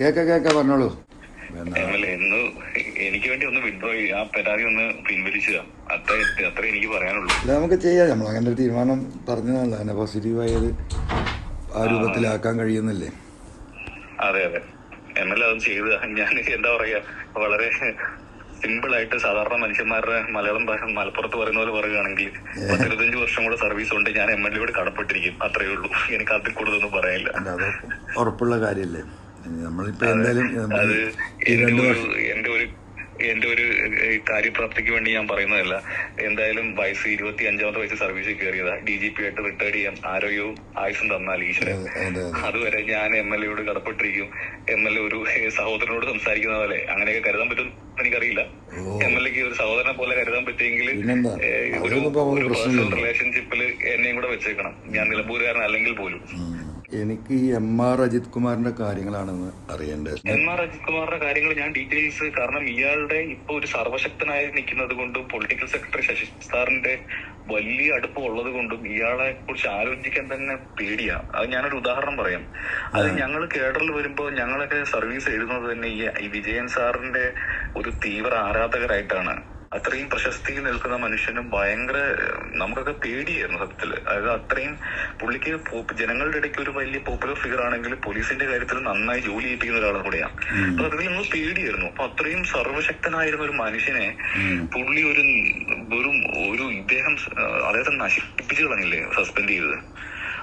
കേക്ക കേക്ക പറഞ്ഞോളൂ. ഇന്ന് എനിക്ക് വേണ്ടി ഒന്ന് ആ പരാതി ഒന്ന് പിൻവലിച്ചുക അത്ര അത്ര എനിക്ക് പറയാനുള്ളൂ. നമുക്ക് ചെയ്യാം. നമ്മൾ അങ്ങനെ ഒരു തീരുമാനം പറഞ്ഞതല്ല. അങ്ങനെ പോസിറ്റീവായത് ആ രൂപത്തിലാക്കാൻ കഴിയുന്നില്ലേ? അതെ അതെ. എം എൽ എ അത് ചെയ്ത് ഞാൻ എന്താ പറയാ? വളരെ സിമ്പിൾ ആയിട്ട് സാധാരണ മനുഷ്യന്മാരുടെ മലയാളം ഭാഷ മലപ്പുറത്ത് പറയുന്ന പോലെ പറയുകയാണെങ്കിൽ പത്തിരുപത്തഞ്ച് വർഷം കൂടെ സർവീസ് ഉണ്ട് ഞാൻ എം എൽ എയോട് കടപ്പെട്ടിരിക്കും. അത്രേ ഉള്ളൂ. എനിക്ക് അതിൽ കൂടുതലൊന്നും പറയാനില്ല. ഉറപ്പുള്ള നമ്മളിപ്പോ എന്തായാലും അത് എന്റെ ഒരു എന്റെ ഒരു കാര്യപ്രാപ്തിക്ക് വേണ്ടി ഞാൻ പറയുന്നതല്ല. എന്തായാലും വയസ്സ് ഇരുപത്തി അഞ്ചാമത്തെ വയസ്സ് സർവീസിൽ കയറിയതാ. ഡി ജി പി ആയിട്ട് റിട്ടയർ ചെയ്യാൻ ആരോഗ്യവും ആയുസും തന്നാൽ ഈശ്വരൻ. അതെ അതെ അതെ. അതുവരെ ഞാൻ എം എൽ എയോട് കടപ്പെട്ടിരിക്കും. എം എൽ എ ഒരു സഹോദരനോട് സംസാരിക്കുന്ന പോലെ. അങ്ങനെയൊക്കെ കരുതാൻ പറ്റും. എനിക്കറിയില്ല. എം എൽ എക്ക് ഒരു സഹോദരനെ പോലെ കരുതാൻ പറ്റിയെങ്കിൽ ഒരു പേഴ്സണൽ റിലേഷൻഷിപ്പിൽ എന്നെയും കൂടെ വെച്ചേക്കണം. ഞാൻ നിലമ്പൂരുകാരൻ അല്ലെങ്കിൽ പോലും. എനിക്ക് എം ആർ അജിത് കുമാറിന്റെ കാര്യങ്ങളാണെന്ന് അറിയേണ്ടത്. എം ആർ അജിത് കുമാറിന്റെ കാര്യങ്ങൾ ഞാൻ ഡീറ്റെയിൽസ് കാരണം ഇയാളുടെ ഇപ്പൊ ഒരു സർവശക്തനായി നിൽക്കുന്നത് കൊണ്ടും പൊളിറ്റിക്കൽ സെക്രട്ടറി ശശി സാറിന്റെ വലിയ അടുപ്പം ഉള്ളത് കൊണ്ടും ഇയാളെ കുറിച്ച് ആലോചിക്കാൻ തന്നെ പേടിയാ. അത് ഞാനൊരു ഉദാഹരണം പറയാം. അത് ഞങ്ങൾ കേഡറിൽ വരുമ്പോൾ ഞങ്ങളൊക്കെ സർവീസ് എഴുതുന്നത് തന്നെ ഈ വിജയൻ സാറിന്റെ ഒരു തീവ്ര ആരാധകരായിട്ടാണ്. അത്രയും പ്രശസ്തിയിൽ നിൽക്കുന്ന മനുഷ്യനും ഭയങ്കര നമുക്കൊക്കെ പേടിയായിരുന്നു സത്യത്തിൽ അതായത് അത്രയും പുള്ളിക്ക് ജനങ്ങളുടെ ഇടയ്ക്ക് ഒരു വലിയ പോപ്പുലർ ഫിഗർ ആണെങ്കിൽ പോലീസിന്റെ കാര്യത്തിൽ നന്നായി ജോലി ചെയ്യിപ്പിക്കുന്ന ഒരാളും കൂടെയാണ് അപ്പൊ അതിൽ നമ്മൾ പേടിയായിരുന്നു. അപ്പൊ അത്രയും സർവശക്തനായിരുന്ന ഒരു മനുഷ്യനെ പുള്ളി ഒരു വെറും ഒരു ഇദ്ദേഹം അദ്ദേഹത്തെ നശിപ്പിച്ചു കളഞ്ഞില്ലേ സസ്പെൻഡ് ചെയ്തത്.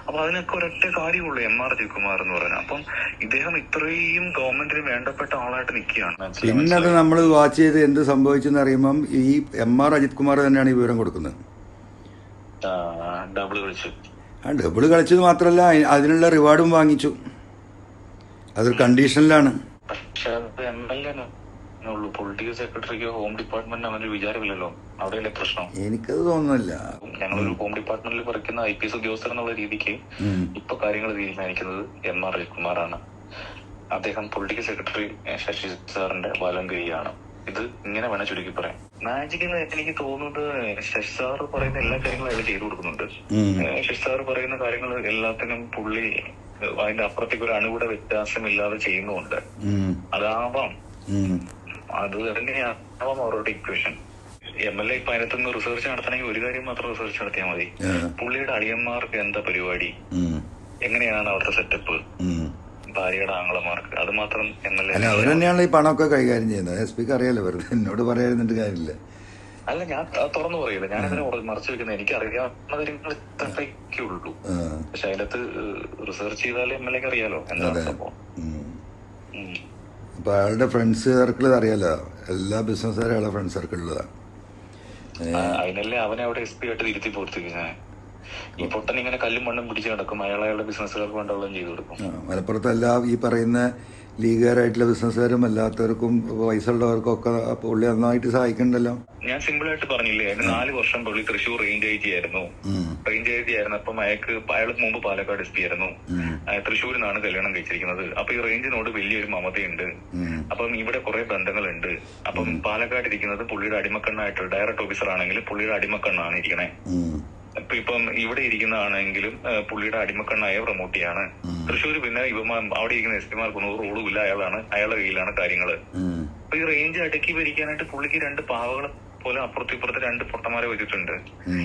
അപ്പൊ അതിനൊക്കെ ഒരൊറ്റ കാര്യമുള്ളൂ എം ആർ ജയകുമാർ എന്ന് പറഞ്ഞാൽ അപ്പം ഇദ്ദേഹം ഇത്രയും ഗവൺമെന്റിന് വേണ്ടപ്പെട്ട ആളായിട്ട് നിൽക്കുകയാണ്. പിന്നെ അത് നമ്മൾ വാച്ച് ചെയ്ത് എന്ത് സംഭവിച്ചെന്ന് അറിയുമ്പം ഈ എം ആർ അജിത് കുമാർ തന്നെയാണ് ഈ വിവരം കൊടുക്കുന്നത്. ഡബിൾ ആ ഡബിൾ കളിച്ചത് മാത്രമല്ല അതിനുള്ള റിവാർഡും വാങ്ങിച്ചു. അതൊരു കണ്ടീഷനിലാണ് പക്ഷെ അത് എം എൽ എ ഉള്ളൂ. പൊളിറ്റിക്കൽ സെക്രട്ടറിക്കോ ഹോം ഡിപ്പാർട്ട്മെന്റിന് അവന്റെ വിചാരമില്ലല്ലോ. അവിടെയല്ലേ പ്രശ്നം? എനിക്കത് തോന്നുന്നില്ല. ഞങ്ങളൊരു ഹോം ഡിപ്പാർട്ട്മെന്റിൽ പറിക്കുന്ന ഐ പി എസ് ഉദ്യോഗസ്ഥർ എന്നുള്ള രീതിക്ക്. ഇപ്പൊ കാര്യങ്ങൾ തീരുമാനിക്കുന്നത് എം ആർ രവികുമാറാണ്. അദ്ദേഹം പൊളിറ്റിക്കൽ സെക്രട്ടറി ശശി സാറിന്റെ വലം കൈയാണ് ഇത് ഇങ്ങനെ വേണം ചുരുക്കി പറയാം. മാജിക് എന്ന് എനിക്ക് തോന്നുന്നത് ശശി സാർ പറയുന്ന എല്ലാ കാര്യങ്ങളും അയാൾ ചെയ്തു കൊടുക്കുന്നുണ്ട്. ശശി സാർ പറയുന്ന കാര്യങ്ങൾ എല്ലാത്തിനും പുള്ളി അതിന്റെ അപ്പുറത്തേക്ക് ഒരു അണുകൂടെ വ്യത്യാസമില്ലാതെ ചെയ്യുന്നുണ്ട്. അതാവാം. അത് തന്നെയാവാം അവരുടെ ഇക്വേഷൻ എം എൽ എ ഇപ്പൊ അതിനകത്തുനിന്ന് റിസർച്ച് നടത്തണമെങ്കിൽ ഒരു കാര്യം മാത്രം റിസർച്ച് നടത്തിയാൽ മതി. പുള്ളിയുടെ അളിയന്മാർക്ക് എന്താ പരിപാടി? എങ്ങനെയാണ് അവരുടെ സെറ്റപ്പ്. ഭാര്യയുടെ ആങ്ങളമാർക്ക്. അത് മാത്രം എം എൽ അല്ല എ അവർ തന്നെയാണ് ഈ പണമൊക്കെ കൈകാര്യം ചെയ്യുന്നത്. എസ് പിക്ക് അറിയാലോ വെറുതെ എന്നോട് പറയാതിരുന്നിട്ട് കാര്യമില്ല. അല്ല ഞാൻ തുറന്നു പറയില്ല. ഞാൻ അതിനെ മറച്ചു വെക്കുന്നത് എനിക്ക് അറിയാവുന്ന കാര്യങ്ങൾ ഇത്രയൊക്കെ ഉള്ളൂ. പക്ഷെ അതിനകത്ത് റിസർച്ച് ചെയ്താലേ എം എൽ എക്ക് അറിയാലോ. എന്താ സംഭവം? ഉം. അയാളുടെ ഫ്രണ്ട്സ് സർക്കിൾ അറിയാലോ എല്ലാ ബിസിനസ്സുകാരും അയാളുടെ ഫ്രണ്ട് സർക്കിളിലാണ് അതിനല്ലേ അവനെ അവിടെ എസ് പി ആയിട്ട് തിരുത്തി പോർത്തിരിക്കുന്നത് ഈ പൊട്ടൻ ഇങ്ങനെ കല്ലും മണ്ണും പിടിച്ച് കിടക്കും. അയാൾ അയാളുടെ ബിസിനസ്സുകാർക്ക് വേണ്ടുള്ളതും ചെയ്തു കൊടുക്കും. മലപ്പുറത്ത് എല്ലാ ഈ പറയുന്ന ലീഗുകാരായിട്ടുള്ള ബിസിനസ്സുകാരും അല്ലാത്തവർക്കും പൈസ ഉള്ളവർക്കും ഒക്കെ പുള്ളി നന്നായിട്ട് സഹായിക്കണ്ടല്ലോ? ഞാൻ സിമ്പിൾ ആയിട്ട് പറഞ്ഞില്ലേ അതിന് നാല് വർഷം പുള്ളി തൃശ്ശൂർ റേഞ്ച് ഐ ജി ആയിരുന്നു. റേഞ്ച് ഐ ജി ആയിരുന്നു അപ്പം അയാൾക്ക് അയാൾക്ക് മുമ്പ് പാലക്കാട് എസ് പി ആയിരുന്നു. തൃശ്ശൂരിൽ നിന്നാണ് കല്യാണം കഴിച്ചിരിക്കുന്നത്. അപ്പൊ ഈ റേഞ്ചിനോട് വലിയൊരു മമതയുണ്ട്. അപ്പം ഇവിടെ കുറെ ബന്ധങ്ങളുണ്ട്. അപ്പം പാലക്കാട് ഇരിക്കുന്നത് പുള്ളിയുടെ അടിമക്കണ്ണായിട്ട് ഡയറക്ട് ഓഫീസർ ആണെങ്കിൽ പുള്ളിയുടെ അടിമക്കണ്ണാണ് ഇരിക്കണേ. ഇപ്പൊ ഇപ്പം ഇവിടെ ഇരിക്കുന്നതാണെങ്കിലും പുള്ളിയുടെ അടിമക്കണ്ണായ പ്രമോട്ടിയാണ്. തൃശ്ശൂർ പിന്നെ ഇവ അവിടെ ഇരിക്കുന്ന എസ് പിമാർക്ക് നൂറ് റോളും ഇല്ല. അയാളാണ് അയാളുടെ കയ്യിലാണ് കാര്യങ്ങൾ. അപ്പൊ ഈ റേഞ്ച് അടക്കി ഭരിക്കാനായിട്ട് പുള്ളിക്ക് രണ്ട് പാവകൾ പോലെ അപ്പുറത്തും ഇപ്പുറത്ത് രണ്ട് പൊട്ടന്മാരെ വെച്ചിട്ടുണ്ട്.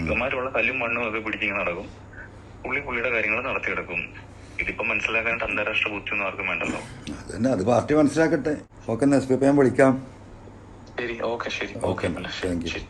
ഇവന്മാരുള്ള കല്ലും മണ്ണും ഒക്കെ പിടിച്ചിങ്ങനെ നടക്കും. പുള്ളി പുള്ളിയുടെ കാര്യങ്ങൾ നടത്തിയെടുക്കും ഇതിപ്പോ മനസ്സിലാക്കാനായിട്ട് അന്താരാഷ്ട്ര ബുദ്ധി ഒന്നും ആർക്കും വേണ്ടല്ലോ. അതന്നെ അത് പാർട്ടി മനസ്സിലാക്കട്ടെ. ഓക്കെ എസ് പി ഞാൻ വിളിക്കാം. ശരി ഓക്കെ ശരി. ഓക്കെ. ശരി.